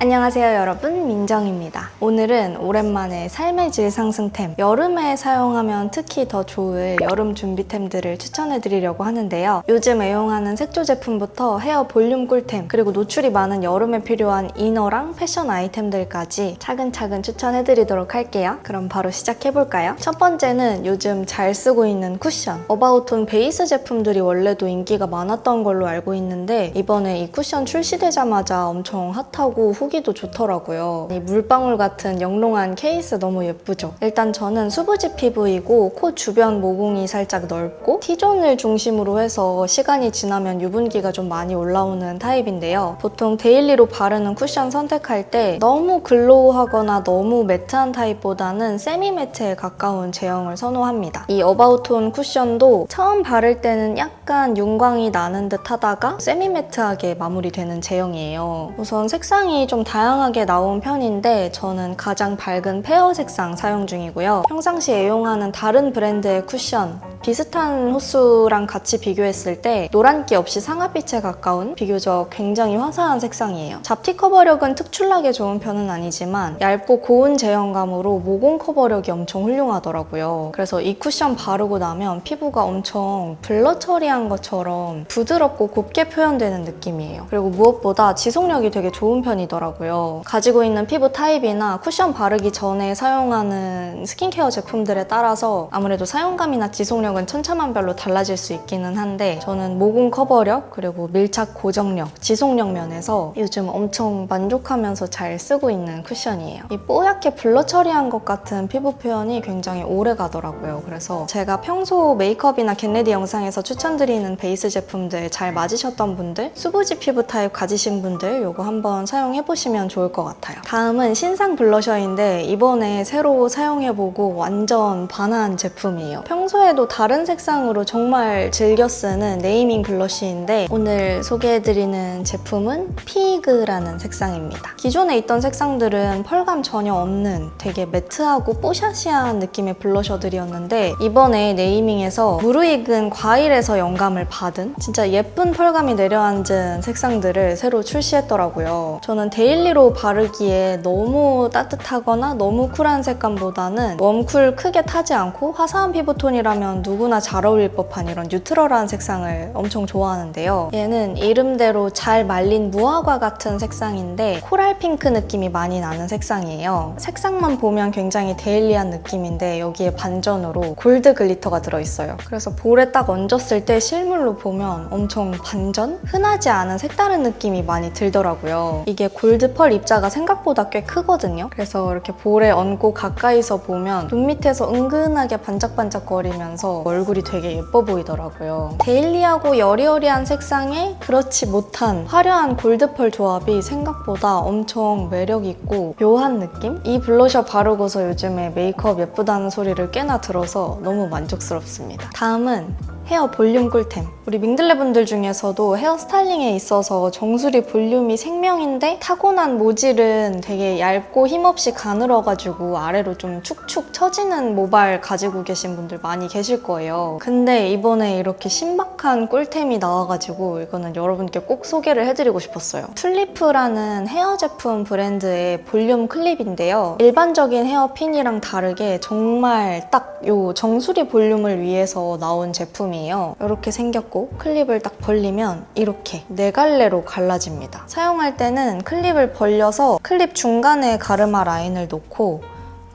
안녕하세요 여러분 민정입니다. 오늘은 오랜만에 삶의 질 상승템 여름에 사용하면 특히 더 좋을 여름 준비템들을 추천해 드리려고 하는데요. 요즘 애용하는 색조 제품부터 헤어 볼륨 꿀템 그리고 노출이 많은 여름에 필요한 이너랑 패션 아이템들까지 차근차근 추천해 드리도록 할게요. 그럼 바로 시작해 볼까요? 첫 번째는 요즘 잘 쓰고 있는 쿠션 어바웃톤 베이스 제품들이 원래도 인기가 많았던 걸로 알고 있는데 이번에 이 쿠션 출시되자마자 엄청 핫하고 후 기도 좋더라고요. 이 물방울 같은 영롱한 케이스 너무 예쁘죠? 일단 저는 수부지 피부이고 코 주변 모공이 살짝 넓고 T존을 중심으로 해서 시간이 지나면 유분기가 좀 많이 올라오는 타입인데요. 보통 데일리로 바르는 쿠션 선택할 때 너무 글로우하거나 너무 매트한 타입보다는 세미 매트에 가까운 제형을 선호합니다. 이 어바웃톤 쿠션도 처음 바를 때는 약간 윤광이 나는 듯 하다가 세미 매트하게 마무리되는 제형이에요. 우선 색상이 좀 다양하게 나온 편인데 저는 가장 밝은 페어 색상 사용 중이고요. 평상시 애용하는 다른 브랜드의 쿠션 비슷한 호수랑 같이 비교했을 때 노란기 없이 상아빛에 가까운 비교적 굉장히 화사한 색상이에요. 잡티 커버력은 특출나게 좋은 편은 아니지만 얇고 고운 제형감으로 모공 커버력이 엄청 훌륭하더라고요. 그래서 이 쿠션 바르고 나면 피부가 엄청 블러 처리한 것처럼 부드럽고 곱게 표현되는 느낌이에요. 그리고 무엇보다 지속력이 되게 좋은 편이더라고요. 가지고 있는 피부 타입이나 쿠션 바르기 전에 사용하는 스킨케어 제품들에 따라서 아무래도 사용감이나 지속력 은 천차만별로 달라질 수 있기는 한데 저는 모공 커버력 그리고 밀착 고정력, 지속력 면에서 요즘 엄청 만족하면서 잘 쓰고 있는 쿠션이에요. 이 뽀얗게 블러 처리한 것 같은 피부 표현이 굉장히 오래 가더라고요. 그래서 제가 평소 메이크업이나 겟레디 영상에서 추천드리는 베이스 제품들 잘 맞으셨던 분들, 수부지 피부 타입 가지신 분들 이거 한번 사용해 보시면 좋을 것 같아요. 다음은 신상 블러셔인데 이번에 새로 사용해 보고 완전 반한 제품이에요. 평소에도 다른 색상으로 정말 즐겨 쓰는 네이밍 블러쉬인데 오늘 소개해드리는 제품은 피그라는 색상입니다. 기존에 있던 색상들은 펄감 전혀 없는 되게 매트하고 뽀샤시한 느낌의 블러셔들이었는데 이번에 네이밍에서 무르익은 과일에서 영감을 받은 진짜 예쁜 펄감이 내려앉은 색상들을 새로 출시했더라고요. 저는 데일리로 바르기에 너무 따뜻하거나 너무 쿨한 색감보다는 웜쿨 크게 타지 않고 화사한 피부톤이라면 누구나 잘 어울릴 법한 이런 뉴트럴한 색상을 엄청 좋아하는데요. 얘는 이름대로 잘 말린 무화과 같은 색상인데 코랄 핑크 느낌이 많이 나는 색상이에요. 색상만 보면 굉장히 데일리한 느낌인데 여기에 반전으로 골드 글리터가 들어있어요. 그래서 볼에 딱 얹었을 때 실물로 보면 엄청 반전? 흔하지 않은 색다른 느낌이 많이 들더라고요. 이게 골드 펄 입자가 생각보다 꽤 크거든요. 그래서 이렇게 볼에 얹고 가까이서 보면 눈 밑에서 은근하게 반짝반짝거리면서 얼굴이 되게 예뻐 보이더라고요. 데일리하고 여리여리한 색상에 그렇지 못한 화려한 골드펄 조합이 생각보다 엄청 매력 있고 묘한 느낌? 이 블러셔 바르고서 요즘에 메이크업 예쁘다는 소리를 꽤나 들어서 너무 만족스럽습니다. 다음은 헤어 볼륨 꿀템. 우리 민들레 분들 중에서도 헤어 스타일링에 있어서 정수리 볼륨이 생명인데 타고난 모질은 되게 얇고 힘없이 가늘어가지고 아래로 좀 축축 처지는 모발 가지고 계신 분들 많이 계실 거예요. 근데 이번에 이렇게 신박한 꿀템이 나와가지고 이거는 여러분께 꼭 소개를 해드리고 싶었어요. 툴리프라는 헤어 제품 브랜드의 볼륨 클립인데요. 일반적인 헤어핀이랑 다르게 정말 딱 요 정수리 볼륨을 위해서 나온 제품이 에요. 이렇게 생겼고 클립을 딱 벌리면 이렇게 네 갈래로 갈라집니다. 사용할 때는 클립을 벌려서 클립 중간에 가르마 라인을 놓고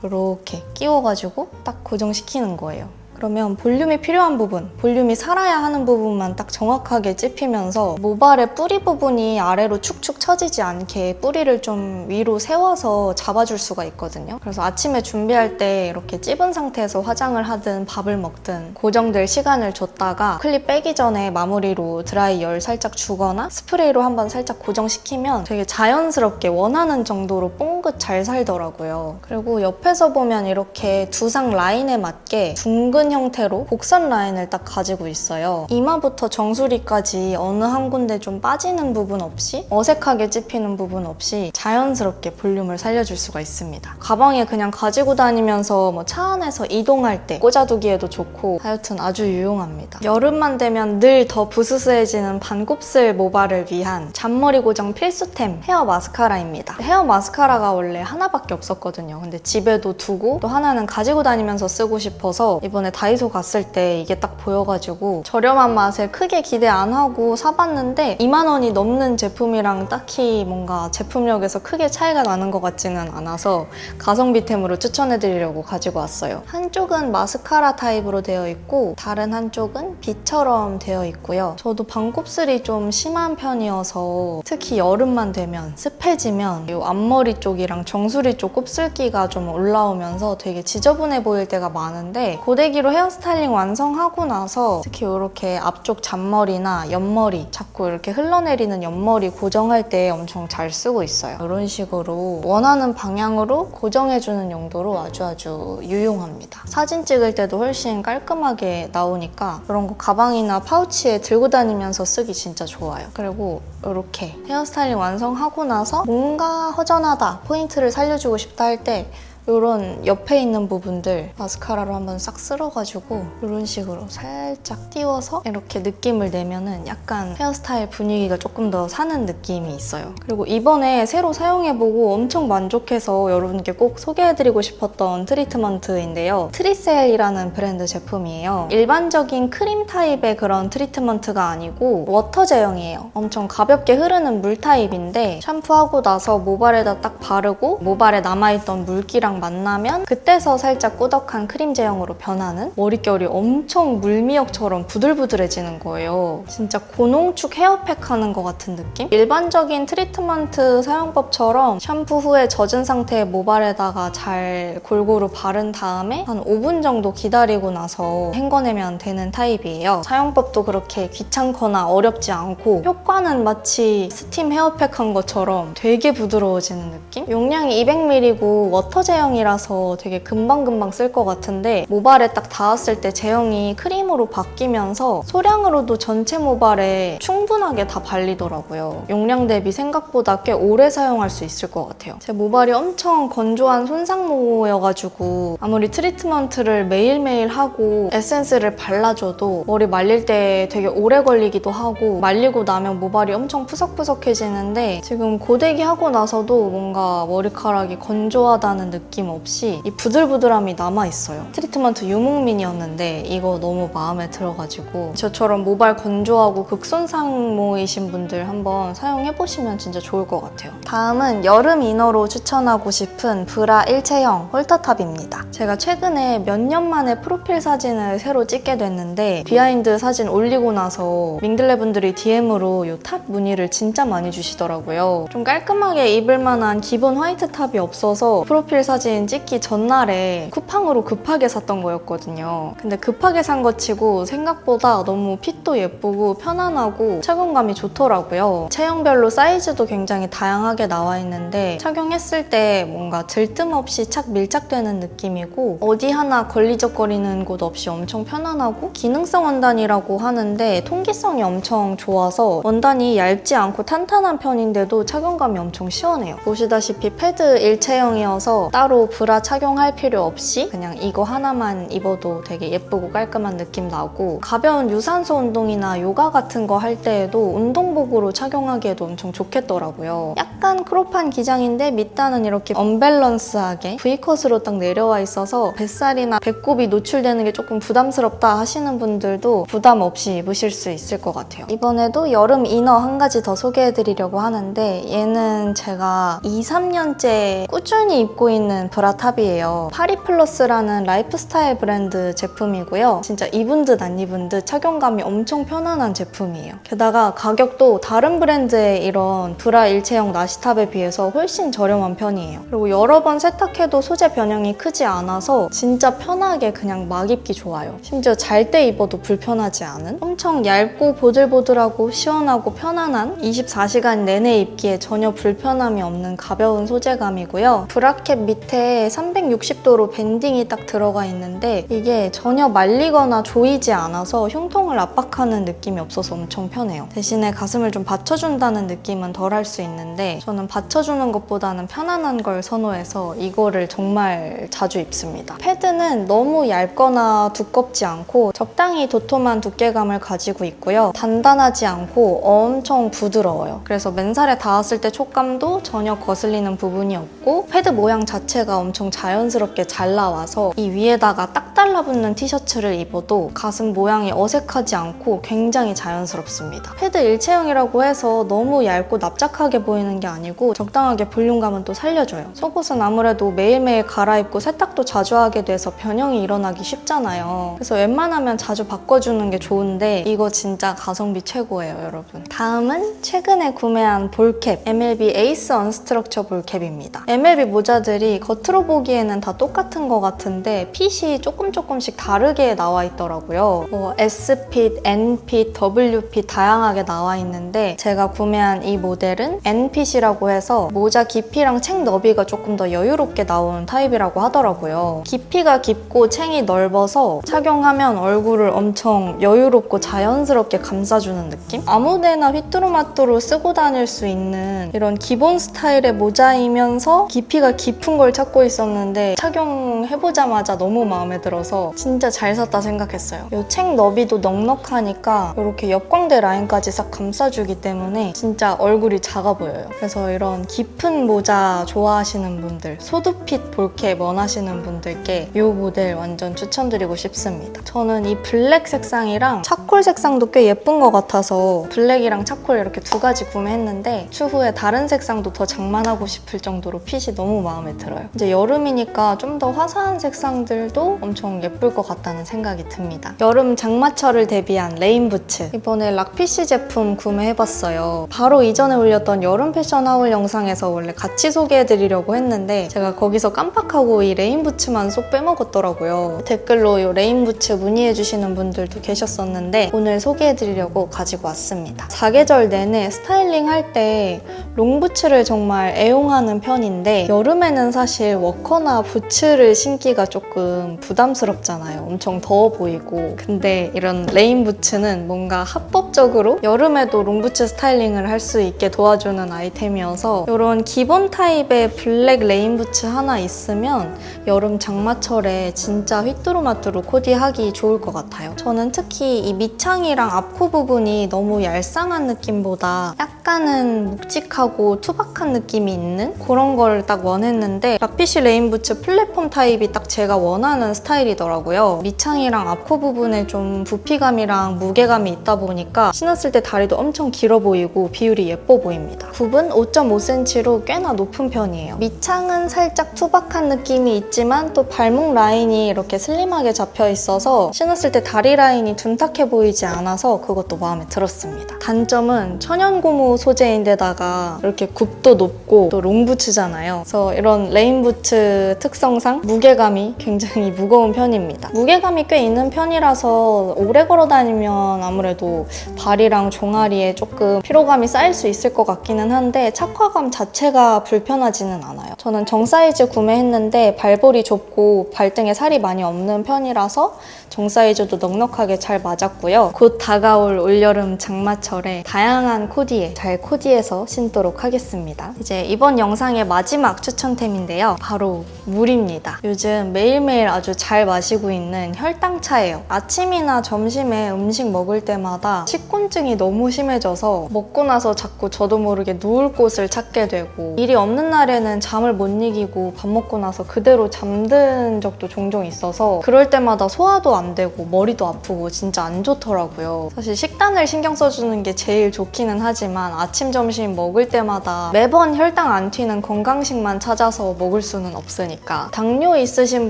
이렇게 끼워가지고 딱 고정시키는 거예요. 그러면 볼륨이 필요한 부분, 볼륨이 살아야 하는 부분만 딱 정확하게 찝히면서 모발의 뿌리 부분이 아래로 축축 처지지 않게 뿌리를 좀 위로 세워서 잡아줄 수가 있거든요. 그래서 아침에 준비할 때 이렇게 찝은 상태에서 화장을 하든 밥을 먹든 고정될 시간을 줬다가 클립 빼기 전에 마무리로 드라이 열 살짝 주거나 스프레이로 한번 살짝 고정시키면 되게 자연스럽게 원하는 정도로 뽕긋 잘 살더라고요. 그리고 옆에서 보면 이렇게 두상 라인에 맞게 둥근 형태로 곡선 라인을 딱 가지고 있어요. 이마부터 정수리까지 어느 한 군데 좀 빠지는 부분 없이 어색하게 찝히는 부분 없이 자연스럽게 볼륨을 살려줄 수가 있습니다. 가방에 그냥 가지고 다니면서 뭐 차 안에서 이동할 때 꽂아두기에도 좋고 하여튼 아주 유용합니다. 여름만 되면 늘 더 부스스해지는 반곱슬 모발을 위한 잔머리 고정 필수템 헤어 마스카라입니다. 헤어 마스카라가 원래 하나밖에 없었거든요. 근데 집에도 두고 또 하나는 가지고 다니면서 쓰고 싶어서 이번에 다 이소 갔을 때 이게 딱 보여가지고 저렴한 맛에 크게 기대 안 하고 사봤는데 2만 원이 넘는 제품이랑 딱히 뭔가 제품력에서 크게 차이가 나는 것 같지는 않아서 가성비템으로 추천해드리려고 가지고 왔어요. 한쪽은 마스카라 타입으로 되어 있고 다른 한쪽은 빗처럼 되어 있고요. 저도 반곱슬이 좀 심한 편이어서 특히 여름만 되면 습해지면 이 앞머리 쪽이랑 정수리 쪽 곱슬기가 좀 올라오면서 되게 지저분해 보일 때가 많은데 고데기로 헤어스타일링 완성하고 나서 특히 이렇게 앞쪽 잔머리나 옆머리 자꾸 이렇게 흘러내리는 옆머리 고정할 때 엄청 잘 쓰고 있어요. 이런 식으로 원하는 방향으로 고정해주는 용도로 아주 아주 유용합니다. 사진 찍을 때도 훨씬 깔끔하게 나오니까 이런 거 가방이나 파우치에 들고 다니면서 쓰기 진짜 좋아요. 그리고 이렇게 헤어스타일링 완성하고 나서 뭔가 허전하다, 포인트를 살려주고 싶다 할 때 이런 옆에 있는 부분들 마스카라로 한번 싹 쓸어가지고 이런 식으로 살짝 띄워서 이렇게 느낌을 내면은 약간 헤어스타일 분위기가 조금 더 사는 느낌이 있어요. 그리고 이번에 새로 사용해보고 엄청 만족해서 여러분께 꼭 소개해드리고 싶었던 트리트먼트인데요. 트리셀이라는 브랜드 제품이에요. 일반적인 크림 타입의 그런 트리트먼트가 아니고 워터 제형이에요. 엄청 가볍게 흐르는 물 타입인데 샴푸하고 나서 모발에다 딱 바르고 모발에 남아있던 물기랑 만나면 그때서 살짝 꾸덕한 크림 제형으로 변하는 머릿결이 엄청 물미역처럼 부들부들해지는 거예요. 진짜 고농축 헤어팩 하는 것 같은 느낌? 일반적인 트리트먼트 사용법처럼 샴푸 후에 젖은 상태의 모발에다가 잘 골고루 바른 다음에 한 5분 정도 기다리고 나서 헹궈내면 되는 타입이에요. 사용법도 그렇게 귀찮거나 어렵지 않고 효과는 마치 스팀 헤어팩 한 것처럼 되게 부드러워지는 느낌? 용량이 200ml고 워터 제형 이라서 되게 금방금방 쓸 것 같은데 모발에 딱 닿았을 때 제형이 크림으로 바뀌면서 소량으로도 전체 모발에 충분하게 다 발리더라고요. 용량 대비 생각보다 꽤 오래 사용할 수 있을 것 같아요. 제 모발이 엄청 건조한 손상모여가지고 아무리 트리트먼트를 매일매일 하고 에센스를 발라줘도 머리 말릴 때 되게 오래 걸리기도 하고 말리고 나면 모발이 엄청 푸석푸석해지는데 지금 고데기 하고 나서도 뭔가 머리카락이 건조하다는 느낌 없이 이 부들부들함이 남아있어요. 트리트먼트 유목민이었는데 이거 너무 마음에 들어가지고 저처럼 모발 건조하고 극손상모이신 분들 한번 사용해보시면 진짜 좋을 것 같아요. 다음은 여름 이너로 추천하고 싶은 브라 일체형 홀터탑입니다. 제가 최근에 몇 년 만에 프로필 사진을 새로 찍게 됐는데 비하인드 사진 올리고 나서 민들레 분들이 DM으로 이탑 무늬를 진짜 많이 주시더라고요. 좀 깔끔하게 입을 만한 기본 화이트 탑이 없어서 프로필 사진 찍기 전날에 쿠팡으로 급하게 샀던 거였거든요. 근데 급하게 산 거 치고 생각보다 너무 핏도 예쁘고 편안하고 착용감이 좋더라고요. 체형별로 사이즈도 굉장히 다양하게 나와 있는데 착용했을 때 뭔가 들뜸 없이 착 밀착되는 느낌이고 어디 하나 걸리적거리는 곳 없이 엄청 편안하고 기능성 원단이라고 하는데 통기성이 엄청 좋아서 원단이 얇지 않고 탄탄한 편인데도 착용감이 엄청 시원해요. 보시다시피 패드 일체형이어서 따로 브라 착용할 필요 없이 그냥 이거 하나만 입어도 되게 예쁘고 깔끔한 느낌 나고 가벼운 유산소 운동이나 요가 같은 거 할 때에도 운동복으로 착용하기에도 엄청 좋겠더라고요. 약간 크롭한 기장인데 밑단은 이렇게 언밸런스하게 V컷으로 딱 내려와 있어서 뱃살이나 배꼽이 노출되는 게 조금 부담스럽다 하시는 분들도 부담 없이 입으실 수 있을 것 같아요. 이번에도 여름 이너 한 가지 더 소개해드리려고 하는데 얘는 제가 2, 3년째 꾸준히 입고 있는 브라탑이에요. 파리플러스라는 라이프스타일 브랜드 제품이고요. 진짜 입은 듯 안 입은 듯 착용감이 엄청 편안한 제품이에요. 게다가 가격도 다른 브랜드의 이런 브라 일체형 나시탑에 비해서 훨씬 저렴한 편이에요. 그리고 여러 번 세탁해도 소재 변형이 크지 않아서 진짜 편하게 그냥 막 입기 좋아요. 심지어 잘 때 입어도 불편하지 않은 엄청 얇고 보들보들하고 시원하고 편안한 24시간 내내 입기에 전혀 불편함이 없는 가벼운 소재감이고요. 브라켓 밑에 밑에 360도로 밴딩이 딱 들어가 있는데 이게 전혀 말리거나 조이지 않아서 흉통을 압박하는 느낌이 없어서 엄청 편해요. 대신에 가슴을 좀 받쳐준다는 느낌은 덜 할 수 있는데 저는 받쳐주는 것보다는 편안한 걸 선호해서 이거를 정말 자주 입습니다. 패드는 너무 얇거나 두껍지 않고 적당히 도톰한 두께감을 가지고 있고요. 단단하지 않고 엄청 부드러워요. 그래서 맨살에 닿았을 때 촉감도 전혀 거슬리는 부분이 없고 패드 모양 자체가 엄청 자연스럽게 잘 나와서 이 위에다가 딱 달라붙는 티셔츠를 입어도 가슴 모양이 어색하지 않고 굉장히 자연스럽습니다. 패드 일체형이라고 해서 너무 얇고 납작하게 보이는 게 아니고 적당하게 볼륨감은 또 살려줘요. 속옷은 아무래도 매일매일 갈아입고 세탁도 자주 하게 돼서 변형이 일어나기 쉽잖아요. 그래서 웬만하면 자주 바꿔주는 게 좋은데 이거 진짜 가성비 최고예요, 여러분. 다음은 최근에 구매한 볼캡 MLB 에이스 언스트럭처 볼캡입니다. MLB 모자들이 겉으로 보기에는 다 똑같은 것 같은데 핏이 조금 조금씩 다르게 나와 있더라고요. 뭐 S핏, N핏, W핏 다양하게 나와 있는데 제가 구매한 이 모델은 N핏이라고 해서 모자 깊이랑 챙 너비가 조금 더 여유롭게 나오는 타입이라고 하더라고요. 깊이가 깊고 챙이 넓어서 착용하면 얼굴을 엄청 여유롭고 자연스럽게 감싸주는 느낌? 아무데나 휘뚜루마뚜루 쓰고 다닐 수 있는 이런 기본 스타일의 모자이면서 깊이가 깊은 걸 찾고 있었는데 착용해보자마자 너무 마음에 들어서 진짜 잘 샀다 생각했어요. 이챙 너비도 넉넉하니까 이렇게 옆광대 라인까지 싹 감싸주기 때문에 진짜 얼굴이 작아 보여요. 그래서 이런 깊은 모자 좋아하시는 분들, 소두핏 볼캡 원하시는 분들께 이 모델 완전 추천드리고 싶습니다. 저는 이 블랙 색상이랑 차콜 색상도 꽤 예쁜 것 같아서 블랙이랑 차콜 이렇게 두 가지 구매했는데 추후에 다른 색상도 더 장만하고 싶을 정도로 핏이 너무 마음에 들어요. 이제 여름이니까 좀 더 화사한 색상들도 엄청 예쁠 것 같다는 생각이 듭니다. 여름 장마철을 대비한 레인 부츠. 이번에 락피쉬 제품 구매해봤어요. 바로 이전에 올렸던 여름 패션 하울 영상에서 원래 같이 소개해드리려고 했는데 제가 거기서 깜빡하고 이 레인 부츠만 쏙 빼먹었더라고요. 댓글로 이 레인 부츠 문의해주시는 분들도 계셨었는데 오늘 소개해드리려고 가지고 왔습니다. 사계절 내내 스타일링 할 때 롱부츠를 정말 애용하는 편인데 여름에는 사실 워커나 부츠를 신기가 조금 부담 스럽잖아요. 엄청 더워 보이고. 근데 이런 레인 부츠는 뭔가 합법적으로 여름에도 롱부츠 스타일링을 할 수 있게 도와주는 아이템이어서 이런 기본 타입의 블랙 레인 부츠 하나 있으면 여름 장마철에 진짜 휘뚜루마뚜루 코디하기 좋을 것 같아요. 저는 특히 이 밑창이랑 앞코 부분이 너무 얄쌍한 느낌보다 약간은 묵직하고 투박한 느낌이 있는 그런 걸 딱 원했는데 라피쉬 레인 부츠 플랫폼 타입이 딱 제가 원하는 스타일 이더라고요. 밑창이랑 앞코 부분에 좀 부피감이랑 무게감이 있다 보니까 신었을 때 다리도 엄청 길어 보이고 비율이 예뻐 보입니다. 굽은 5.5cm로 꽤나 높은 편이에요. 밑창은 살짝 투박한 느낌이 있지만 또 발목 라인이 이렇게 슬림하게 잡혀 있어서 신었을 때 다리 라인이 둔탁해 보이지 않아서 그것도 마음에 들었습니다. 단점은 천연 고무 소재인데다가 이렇게 굽도 높고 또 롱부츠잖아요. 그래서 이런 레인부츠 특성상 무게감이 굉장히 무거운 편입니다. 무게감이 꽤 있는 편이라서 오래 걸어 다니면 아무래도 발이랑 종아리에 조금 피로감이 쌓일 수 있을 것 같기는 한데 착화감 자체가 불편하지는 않아요. 저는 정 사이즈 구매했는데 발볼이 좁고 발등에 살이 많이 없는 편이라서 정 사이즈도 넉넉하게 잘 맞았고요. 곧 다가올 올여름 장마철에 다양한 코디에 잘 코디해서 신도록 하겠습니다. 이제 이번 영상의 마지막 추천템인데요. 바로 물입니다. 요즘 매일매일 아주 잘 마시고 있는 혈당차예요. 아침이나 점심에 음식 먹을 때마다 식곤증이 너무 심해져서 먹고 나서 자꾸 저도 모르게 누울 곳을 찾게 되고 일이 없는 날에는 잠을 못 이기고 밥 먹고 나서 그대로 잠든 적도 종종 있어서 그럴 때마다 소화도 안 되고 머리도 아프고 진짜 안 좋더라고요. 사실 식단을 신경 써주는 게 제일 좋기는 하지만 아침, 점심 먹을 때마다 매번 혈당 안 튀는 건강식만 찾아서 먹을 수는 없으니까 당뇨 있으신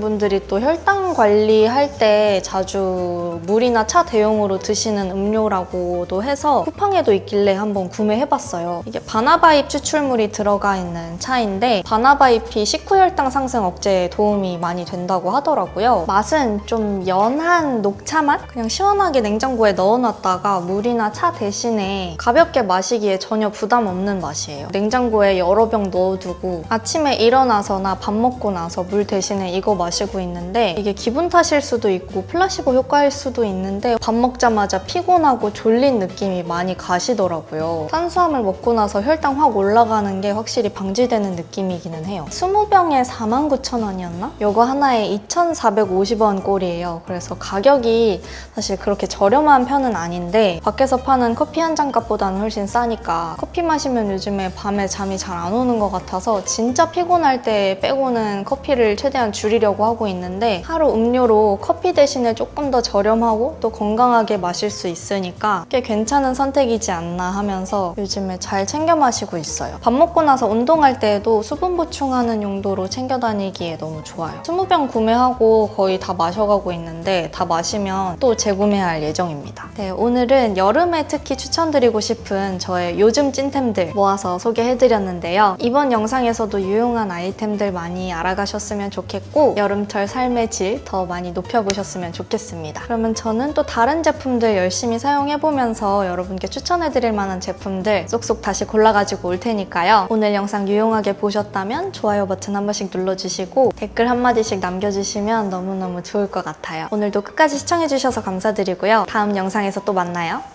분들이 또 혈당 관리할 때 자주 물이나 차 대용으로 드시는 음료라고도 해서 쿠팡에도 있길래 한번 구매해봤어요. 이게 바나바잎 추출물이 들어가 있는 차인데 바나바잎이 식후 혈당 상승 억제에 도움이 많이 된다고 하더라고요. 맛은 좀 연한 녹차 맛? 그냥 시원하게 냉장고에 넣어놨다가 물이나 차 대신에 가볍게 마시기에 전혀 부담 없는 맛이에요. 냉장고에 여러 병 넣어두고 아침에 일어나서나 밥 먹고 나서 물 대신에 이거 마시고 있는데 이게 기분 탓일 수도 있고 플라시보 효과일 수도 있는데 밥 먹자마자 피곤하고 졸린 느낌이 많이 가시더라고요. 탄수화물 먹고 나서 혈당 확 올라가는 게 확실히 방지되는 느낌이기는 해요. 20병에 49,000원이었나? 이거 하나에 2,450원 꼴이에요. 그래서 가격이 사실 그렇게 저렴한 편은 아닌데 밖에서 파는 커피 한 잔 값보다는 훨씬 싸니까 커피 마시면 요즘에 밤에 잠이 잘 안 오는 것 같아서 진짜 피곤할 때 빼고는 커피를 최대한 줄이려고 하고 있는데 하루 음료로 커피 대신에 조금 더 저렴하고 또 건강하게 마실 수 있으니까 꽤 괜찮은 선택이지 않나 하면서 요즘에 잘 챙겨 마시고 있어요. 밥 먹고 나서 운동할 때에도 수분 보충하는 용도로 챙겨 다니기에 너무 좋아요. 20병 구매하고 거의 다 마셔가고 있는데 다 마시면 또 재구매할 예정입니다. 네, 오늘은 여름에 특히 추천드리고 싶은 저의 요즘 찐템들 모아서 소개해드렸는데요. 이번 영상에서도 유용한 아이템들 많이 알아가셨으면 좋겠고 여름철 삶의 질더 많이 높여보셨으면 좋겠습니다. 그러면 저는 또 다른 제품들 열심히 사용해보면서 여러분께 추천해드릴 만한 제품들 쏙쏙 다시 골라가지고 올 테니까요. 오늘 영상 유용하게 보셨다면 좋아요 버튼 한 번씩 눌러주시고 댓글 한마디씩 남겨주시면 너무너무 좋을 것 같아요. 오늘도 끝까지 시청해주셔서 감사드리고요. 다음 영상에서 또 만나요.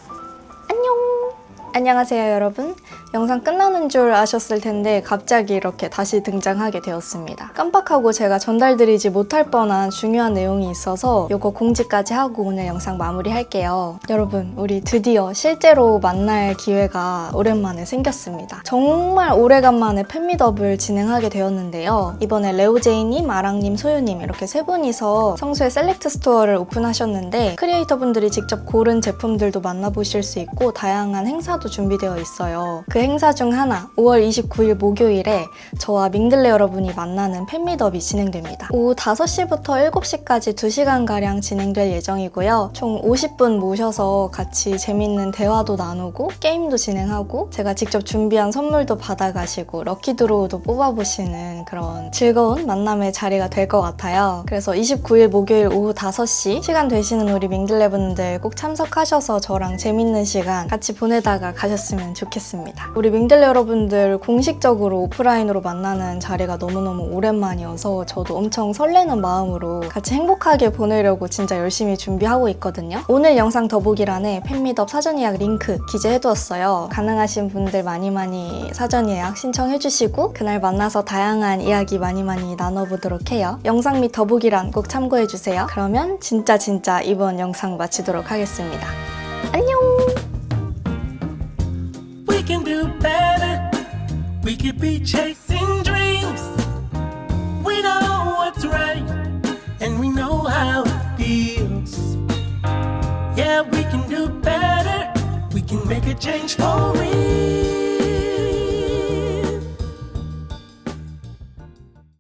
안녕! 안녕하세요, 여러분. 영상 끝나는 줄 아셨을 텐데 갑자기 이렇게 다시 등장하게 되었습니다. 깜빡하고 제가 전달드리지 못할 뻔한 중요한 내용이 있어서 이거 공지까지 하고 오늘 영상 마무리할게요. 여러분, 우리 드디어 실제로 만날 기회가 오랜만에 생겼습니다. 정말 오래간만에 팬미더블 진행하게 되었는데요. 이번에 레오제이님, 아랑님, 소유님 이렇게 세 분이서 성수의 셀렉트 스토어를 오픈하셨는데 크리에이터분들이 직접 고른 제품들도 만나보실 수 있고 다양한 행사 도 준비되어 있어요. 그 행사 중 하나 5월 29일 목요일에 저와 밍들레 여러분이 만나는 팬미더비 진행됩니다. 오후 5시부터 7시까지 2시간가량 진행될 예정이고요. 총 50분 모셔서 같이 재밌는 대화도 나누고 게임도 진행하고 제가 직접 준비한 선물도 받아가시고 럭키드로우도 뽑아보시는 그런 즐거운 만남의 자리가 될 것 같아요. 그래서 29일 목요일 오후 5시 시간 되시는 우리 밍들레 분들 꼭 참석하셔서 저랑 재밌는 시간 같이 보내다가 가셨으면 좋겠습니다. 우리 밍들레 여러분들 공식적으로 오프라인으로 만나는 자리가 너무너무 오랜만이어서 저도 엄청 설레는 마음으로 같이 행복하게 보내려고 진짜 열심히 준비하고 있거든요. 오늘 영상 더보기란에 팬미덥 사전 예약 링크 기재해두었어요. 가능하신 분들 많이 많이 사전 예약 신청해주시고 그날 만나서 다양한 이야기 많이 많이 나눠보도록 해요. 영상 및 더보기란 꼭 참고해주세요. 그러면 진짜 진짜 이번 영상 마치도록 하겠습니다. We could be chasing dreams. We know what's right, and we know how it feels. Yeah, we can do better. We can make a change for real.